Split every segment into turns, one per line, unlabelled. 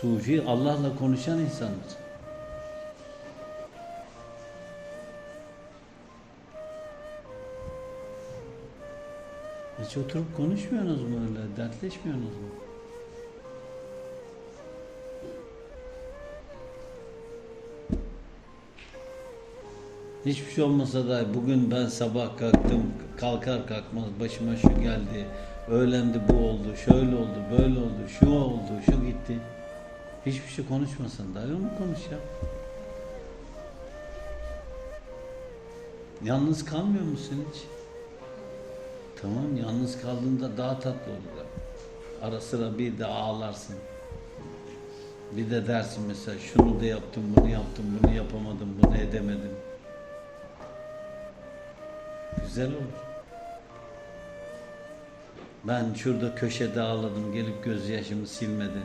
Sufi Allah'la konuşan insandır. Hiç oturup konuşmuyorsunuz mu öyle? Dertleşmiyorsunuz mu? Hiçbir şey olmasa da bugün ben sabah kalktım kalkar kalkmaz başıma şu geldi. Öğlendi bu oldu, şöyle oldu, böyle oldu, şu oldu, şu gitti. Hiçbir şey konuşmasan da mu konuş ya? Yalnız kalmıyor musun hiç? Tamam yalnız kaldığında daha tatlı olur. Ara sıra bir de ağlarsın. Bir de dersin mesela şunu da yaptım, bunu yaptım, bunu yapamadım, bunu edemedim. Güzel olur. Ben şurada köşede ağladım, gelip gözyaşımı silmedin.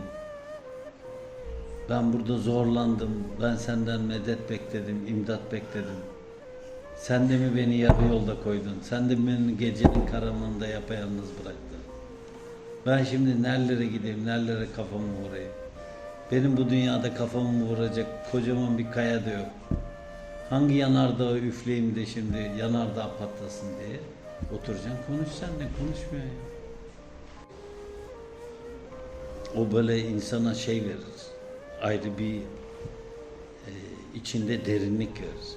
Ben burada zorlandım, ben senden medet bekledim, imdat bekledim. Sen de mi beni yarı yolda koydun? Sen de beni gecenin karanlığında yapayalnız bıraktın? Ben şimdi nerelere gideyim, nerelere kafamı vurayım? Benim bu dünyada kafamı vuracak kocaman bir kaya da yok. Hangi yanardağı üfleyeyim de şimdi yanardağ patlasın diye oturacaksın konuşacaksın ne konuşmuyor ya. O böyle insana şey verir. Ayrı bir e, içinde derinlik verir.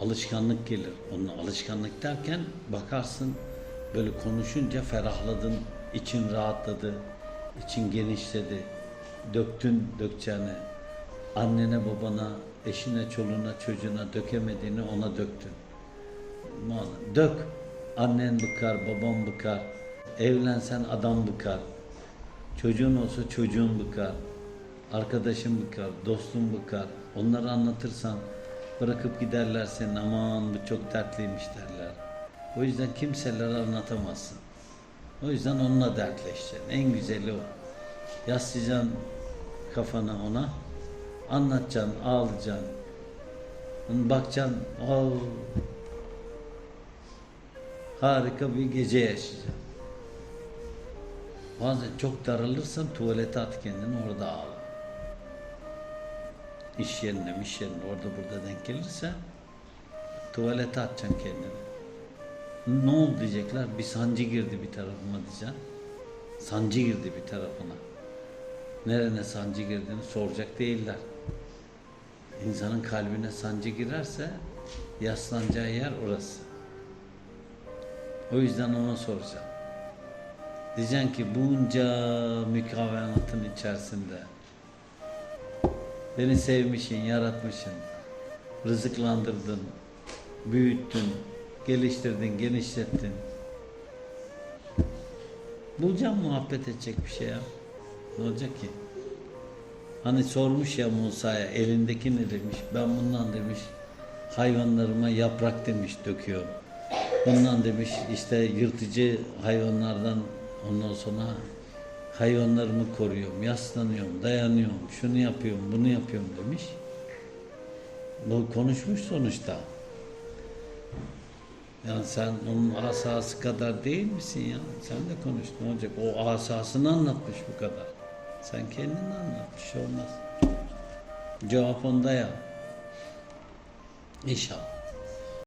Alışkanlık gelir. Onun alışkanlık derken bakarsın böyle konuşunca ferahladın, için rahatladı, için genişledi. Döktün dökeceğine. Annene, babana, eşine, çoluğuna, çocuğuna dökemediğini ona döktün. Dök. Annen bıkar, baban bıkar. Evlensen adam bıkar. Çocuğun olsa çocuğun bıkar. Arkadaşın bıkar, dostun bıkar. Onları anlatırsan bırakıp giderler senin aman bu çok dertliymiş derler. O yüzden kimselere anlatamazsın. O yüzden onunla dertleşeceksin. En güzeli o. Yaslayacaksın kafana ona. Anlatacaksın, ağlayacaksın. Bakacaksın, "Aa, harika bir gece yaşayacaksın. Bazen çok daralırsan tuvalete at kendini orada ağla. İş yerine, iş yerine orada burada denk gelirse tuvalete atacaksın kendini. Ne oldu diyecekler? Bir sancı girdi bir tarafıma diyeceksin. Sancı girdi bir tarafına. Nerene sancı girdiğini soracak değiller. İnsanın kalbine sancı girerse yaslanacağı yer orası. O yüzden ona soracağım. Diyeceksin ki bunca mükavematın içerisinde beni sevmişsin, yaratmışsın, rızıklandırdın, büyüttün, geliştirdin, genişlettin. Bulacağım muhabbet edecek bir şey ya. Ne olacak ki? Hani sormuş ya Musa'ya elindeki ne demiş? Ben bundan demiş hayvanlarıma yaprak demiş döküyorum. Bundan demiş işte yırtıcı hayvanlardan ondan sonra hayvanlarımı koruyorum, yaslanıyorum, dayanıyorum, şunu yapıyorum, bunu yapıyorum demiş. Bu konuşmuş sonuçta. Yani sen onun asası kadar değil misin ya? Sen de konuş ne olacak? O asasını anlatmış bu kadar. Sen kendin anlat bir şey olmaz. Cevap onda ya. İnşallah.